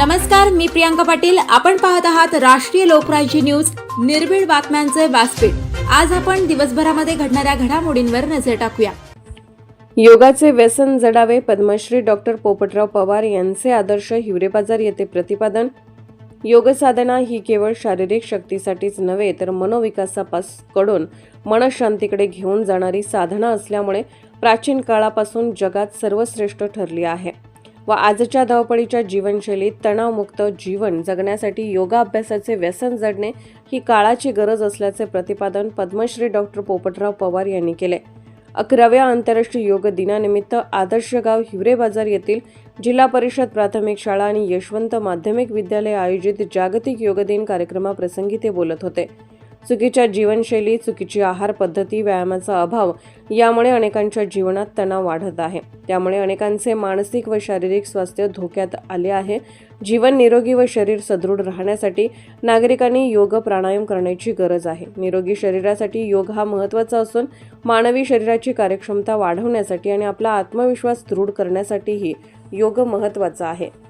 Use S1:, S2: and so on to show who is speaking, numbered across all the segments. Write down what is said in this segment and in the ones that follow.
S1: नमस्कार मी प्रियांका पाटील. आपण पाहत आहात राष्ट्रीय लोकराज्य न्यूज. निर्भीड बातम्यांचे व्यासपीठ. आज आपण दिवसभरामध्ये घडणाऱ्या घडामोडींवर नजर टाकूया.
S2: योगाचे व्यसन जडावे पद्मश्री डॉक्टर पोपटराव पवार यांचे आदर्श हिवरे बाजार येथे प्रतिपादन. योगसाधना ही केवळ शारीरिक शक्तीसाठीच नव्हे तर मनोविकासापासून मनशांतीकडे घेऊन जाणारी साधना असल्यामुळे प्राचीन काळापासून जगात सर्वश्रेष्ठ ठरली आहे. व आजच्या धावपळीच्या जीवनशैलीत तणावमुक्त जीवन जगण्यासाठी योगा अभ्यासाचे व्यसन जडणे ही काळाची गरज असल्याचे प्रतिपादन पद्मश्री डॉक्टर पोपटराव पवार यांनी केले. अकराव्या आंतरराष्ट्रीय योग दिनानिमित्त आदर्श गाव हिवरे बाजार येथील जिल्हा परिषद प्राथमिक शाळा आणि यशवंत माध्यमिक विद्यालय आयोजित जागतिक योग दिन कार्यक्रमाप्रसंगी ते बोलत होते. चुकीच्या जीवनशैली चुकीची आहार पद्धती व्यायामाचा अभाव यामुळे अनेकांच्या जीवनात तणाव वाढत आहे. त्यामुळे अनेकांचे मानसिक व शारीरिक स्वास्थ्य धोक्यात आले आहे. जीवन निरोगी व शरीर सदृढ राहण्यासाठी नागरिकांनी योग प्राणायाम करण्याची गरज आहे. निरोगी शरीरासाठी योग हा महत्त्वाचा असून मानवी शरीराची कार्यक्षमता वाढवण्यासाठी आणि आपला आत्मविश्वास दृढ करण्यासाठीही योग महत्त्वाचा आहे.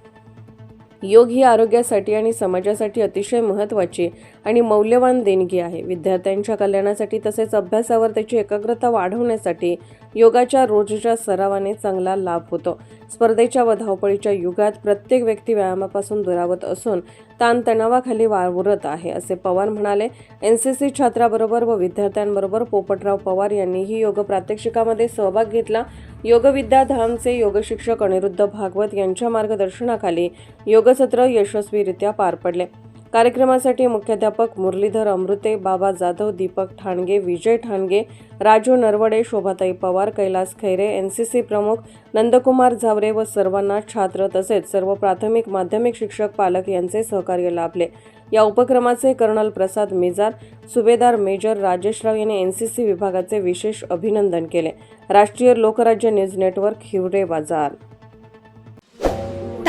S2: योग ही आरोग्यासाठी आणि समाजासाठी अतिशय महत्त्वाची आणि मौल्यवान देणगी आहे. विद्यार्थ्यांच्या कल्याणासाठी तसेच अभ्यासावर त्याची एकाग्रता वाढवण्यासाठी योगाच्या रोजच्या सरावाने चांगला लाभ होतो. स्पर्धेच्या व धावपळीच्या युगात प्रत्येक व्यक्ती व्यायामापासून दुरावत असून ताणतणावाखाली वावरत आहे असे पवार म्हणाले. एन सी सी छात्राबरोबर व विद्यार्थ्यांबरोबर पोपटराव पवार यांनीही योग प्रात्यक्षिकामध्ये सहभाग घेतला. योगविद्या धामचे योगशिक्षक अनिरुद्ध भागवत यांच्या मार्गदर्शनाखाली योग योगसत्र यशस्वीरित्या पार पडले. कार्यक्रमासाठी मुख्याध्यापक Muralidhar Amrute Baba Jadhav Deepak Thange Vijay Thange Raju Narwade Shobhatai Pawar Kailas Khaire N C C प्रमुख नंदकुमार झावरे व सर्वांना छात्र तसेच सर्व प्राथमिक माध्यमिक शिक्षक पालक यांचे सहकार्य लाभले. या उपक्रमाचे कर्नल प्रसाद मेजार सुभेदार मेजर राजेशराव यांनी एन सी सी विभागाचे विशेष अभिनंदन केले. राष्ट्रीय लोकराज्य न्यूज नेटवर्क हिवरे बाजार.